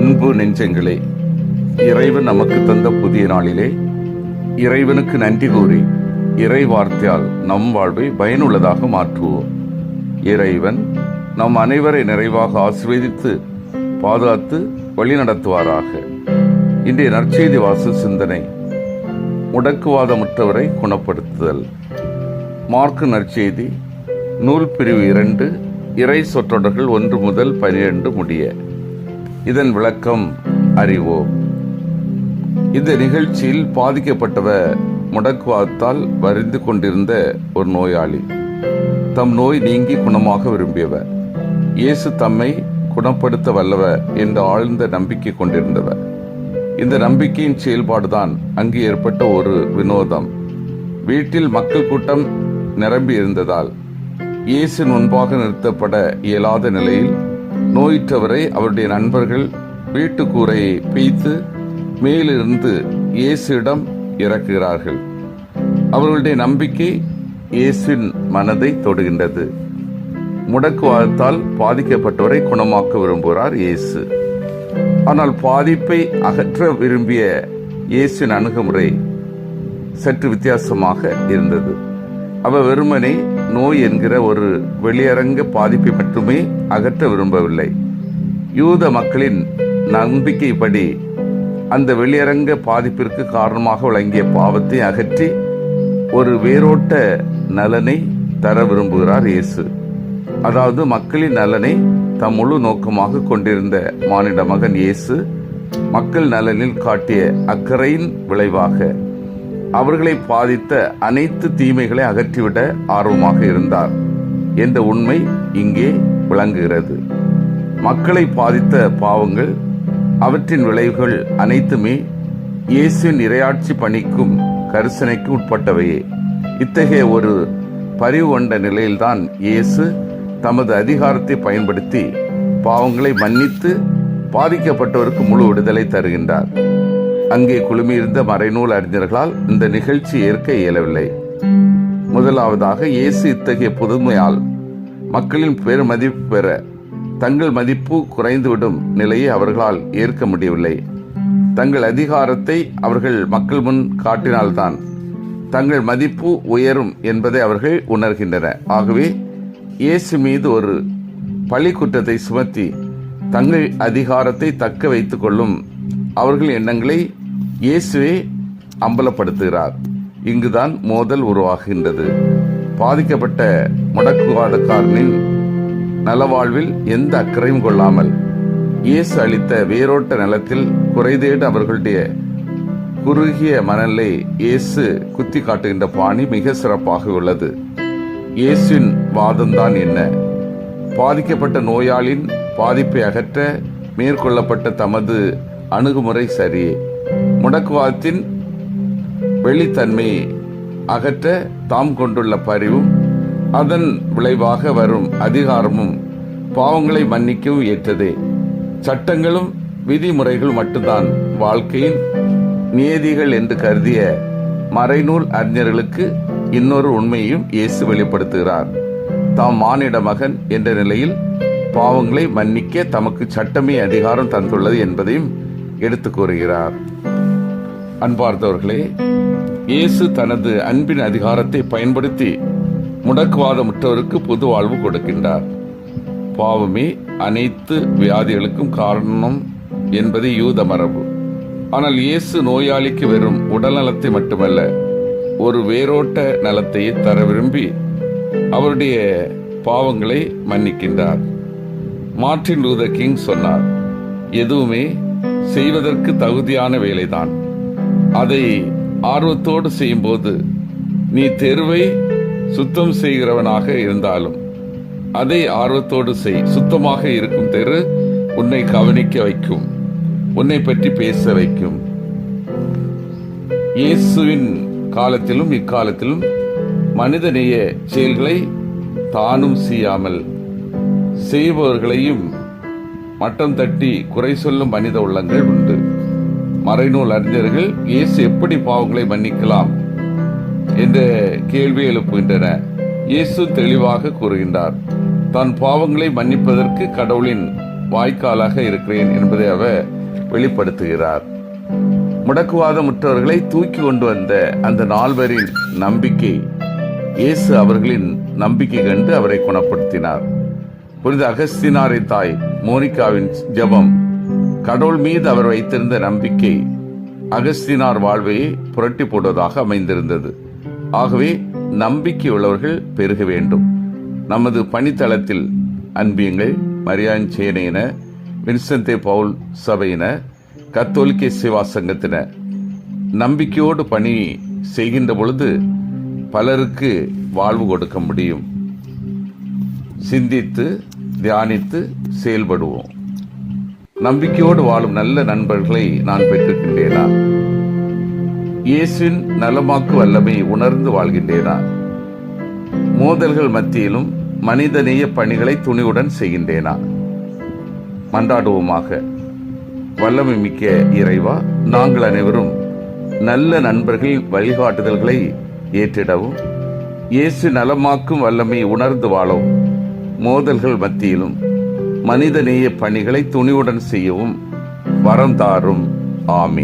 அன்பு நெஞ்சங்களே இறைவன் நமக்கு தந்த புதிய நாளிலே இறைவனுக்கு நன்றி கூறி இறை வார்த்தையால் நம் வாழ்வை பயனுள்ளதாக மாற்றுவோம். இறைவன் நம் அனைவரை நிறைவாக ஆசீர்வதித்து பாதுகாத்து வழிநடத்துவாராக இன்றைய நற்செய்தி வாசு சிந்தனை முடக்குவாதமுற்றவரை குணப்படுத்துதல். மார்க்கு நற்செய்தி நூல் பிரிவு இரண்டு இறை சொற்றொடர்கள் ஒன்று முதல் பனிரெண்டு முடிய. இதன் விளக்கம் அறிவோம். இந்த நிகழ்ச்சியில் பாதிக்கப்பட்டவர் முடக்குவாதத்தால் வரிந்து கொண்டிருந்த ஒரு நோயாளி. தம் நோய் நீங்கி குணமாக விரும்பியவர். இயேசு தம்மை குணப்படுத்த வல்லவர் என்று ஆழ்ந்த நம்பிக்கை கொண்டிருந்தவர். இந்த நம்பிக்கையின் செயல்பாடுதான் அங்கு ஏற்பட்ட ஒரு வினோதம். வீட்டில் மக்கள் கூட்டம் நிரம்பி இருந்ததால் இயேசு முன்பாக நிறுத்தப்பட இயலாத நிலையில் நோயிற்றவரை அவருடைய நண்பர்கள் வீட்டுக்கூரையை பிய்த்து பீய்த்து மேலிருந்து இயேசுவிடம் இறக்குகிறார்கள். அவர்களுடைய நம்பிக்கை இயேசுவின் மனதை தொடுகின்றது. முடக்குவாதத்தால் பாதிக்கப்பட்டவரை குணமாக்க விரும்புகிறார் இயேசு. ஆனால் பாதிப்பை அகற்ற விரும்பிய இயேசுவின் அணுகுமுறை சற்று வித்தியாசமாக இருந்தது. அவர் வெறுமனே நோய் என்கிற ஒரு வெளியரங்க பாதிப்பை மட்டுமே அகற்ற விரும்பவில்லை. யூத மக்களின் நம்பிக்கைப்படி அந்த வெளியரங்க பாதிப்பிற்கு காரணமாக விளங்கிய பாவத்தை அகற்றி ஒரு வேரோட்ட நலனை தர விரும்புகிறார் இயேசு. அதாவது மக்களின் நலனை தம் முழு நோக்கமாக கொண்டிருந்த மானிட மகன் இயேசு மக்கள் நலனில் காட்டிய அக்கறையின் விளைவாக அவர்களை பாதித்த அனைத்து தீமைகளை அகற்றிவிட ஆர்வமாக இருந்தார். என்ற உண்மை இங்கே விளங்குகிறது. மக்களை பாதித்த பாவங்கள் அவற்றின் விளைவுகள் அனைத்துமே இயேசுவின் இரையாட்சி பணிக்கும் கரிசனைக்கு உட்பட்டவையே. இத்தகைய ஒரு பரிவு கொண்ட நிலையில்தான் இயேசு தமது அதிகாரத்தை பயன்படுத்தி பாவங்களை மன்னித்து பாதிக்கப்பட்டவருக்கு முழு விடுதலை தருகின்றார். அங்கே குழுமியிருந்த மறைநூல் அறிஞர்களால் இந்த நிகழ்ச்சி ஏற்க இயலவில்லை. முதலாவதாக இயேசு இத்தகைய புதுமையால் மக்களின் பெருமதிப்பு பெற தங்கள் மதிப்பு குறைந்துவிடும் நிலையை அவர்களால் ஏற்க முடியவில்லை. தங்கள் அதிகாரத்தை அவர்கள் மக்கள் முன் காட்டினால்தான் தங்கள் மதிப்பு உயரும் என்பதை அவர்கள் உணர்கின்றனர் ஆகவே இயேசு மீது ஒரு பழி குற்றத்தை சுமத்தி தங்கள் அதிகாரத்தை தக்க வைத்துக் கொள்ளும் அவர்கள் எண்ணங்களை இயேசுவே அம்பலப்படுத்துகிறார். இங்குதான் மோதல் உருவாகின்றது. பாதிக்கப்பட்ட முடக்குவாதக்காரனின் நலவாழ்வில் எந்த அக்கறையும் கொள்ளாமல் இயேசு அளித்த வேரோட்ட நிலத்தில் குறைதேடு அவர்களுடைய குறுகிய மணலை இயேசு குத்தி காட்டுகின்ற பாணி மிக சிறப்பாக உள்ளது. இயேசுவின் வாதம்தான் என்ன? பாதிக்கப்பட்ட நோயாளின் பாதிப்பை அகற்ற மேற்கொள்ளப்பட்ட தமது அணுகுமுறை சரியே முடக்குவாதத்தின் வெளித்தன்மையை அகற்ற தாம் கொண்டுள்ள பரிவும் அதன் விளைவாக வரும் அதிகாரமும் பாவங்களை மன்னிக்கவும் ஏற்றதே. சட்டங்களும் விதிமுறைகள் மட்டும்தான் வாழ்க்கையின் நியதிகள் என்று கருதிய மறைநூல் அறிஞர்களுக்கு இன்னொரு உண்மையையும் இயேசு வெளிப்படுத்துகிறார். தாம் மானிட மகன் என்ற நிலையில் பாவங்களை மன்னிக்க தமக்கு சட்டமே அதிகாரம் தந்துள்ளது என்பதையும் எடுத்து கூறுகிறார். அன்பார்ந்தவர்களே இயேசு தனது அன்பின் அதிகாரத்தை பயன்படுத்தி முடக்குவாதமுற்றவருக்கு புது வாழ்வு கொடுக்கின்றார். பாவமே அனைத்து வியாதிகளுக்கும் காரணம் என்பது யூத மரபு. ஆனால் இயேசு நோயாளிக்கு வெறும் உடல்நலத்தை மட்டுமல்ல ஒரு வேரோட்ட நலத்தையே தர விரும்பி அவருடைய பாவங்களை மன்னிக்கின்றார். மார்டின் லூதர் கிங் சொன்னார் எதுவுமே செய்வதற்கு தகுதியான வேலைதான். அதை ஆர்வத்தோடு செய்யும்போது நீ தெருவை சுத்தம் செய்கிறவனாக இருந்தாலும் அதை ஆர்வத்தோடு செய். சுத்தமாக இருக்கும் தெரு உன்னை கவனிக்க வைக்கும் உன்னை பற்றி பேச வைக்கும். இயேசுவின் காலத்திலும் இக்காலத்திலும் மனிதநேய செயல்களை தானும் செய்யாமல் செய்பவர்களையும் மட்டம் தட்டி குறை சொல்லும் மனித உள்ளங்கள் உண்டு. மறைநூல் அறிஞர்கள் இயேசு எப்படி பாவங்களை மன்னிக்கலாம் என்ற கேள்வி எழுப்புகின்றன. இயேசு தெளிவாக கூறுகின்றார் தன் பாவங்களை மன்னிப்பதற்கு கடவுளின் வாய்க்காலாக இருக்கிறேன் என்பதை அவர் வெளிப்படுத்துகிறார். முடக்குவாதமுற்றவர்களை தூக்கி கொண்டு வந்த அந்த நால்வரின் நம்பிக்கை இயேசு அவர்களின் நம்பிக்கை கண்டு அவரை குணப்படுத்தினார். புனித அகஸ்தினாரின் தாய் மோனிகாவின் ஜபம். கடவுள் மீது அவர் வைத்திருந்த நம்பிக்கை அகஸ்தினார் வாழ்வையை புரட்டி போடுவதாக அமைந்திருந்தது. ஆகவே நம்பிக்கை உள்ளவர்கள் பெருக வேண்டும். நமது பணித்தளத்தில் அன்பியங்கள் மரியான் சேனையின வின்சென்தே பவுல் சபையின கத்தோலிக்க சேவா சங்கத்தின நம்பிக்கையோடு பணி செய்கின்ற பொழுது பலருக்கு வாழ்வு கொடுக்க முடியும். சிந்தித்து தியானித்து செயல்படுவோம். நம்பிக்கையோடு வாழும் நல்ல நண்பர்களை நான் பெற்றிருக்கின்றேனா? இயேசுவின் நலமாக்கு வல்லமை உணர்ந்து வாழ்கின்றேனா? மோதல்கள் மத்தியிலும் மனிதநேய பணிகளை துணிவுடன் செய்கின்றேனா? மன்றாடுவோமாக. வல்லமை மிக்க இறைவா நாங்கள் அனைவரும் நல்ல நண்பர்கள் வழிகாட்டுதல்களை ஏற்றிடவும் இயேசு நலமாக்கும் வல்லமை உணர்ந்து வாழவும். மோதல்கள் மத்தியிலும் மனிதநேய பணிகளை துணிவுடன் செய்யவும் வரம் தாரும். ஆமீன்.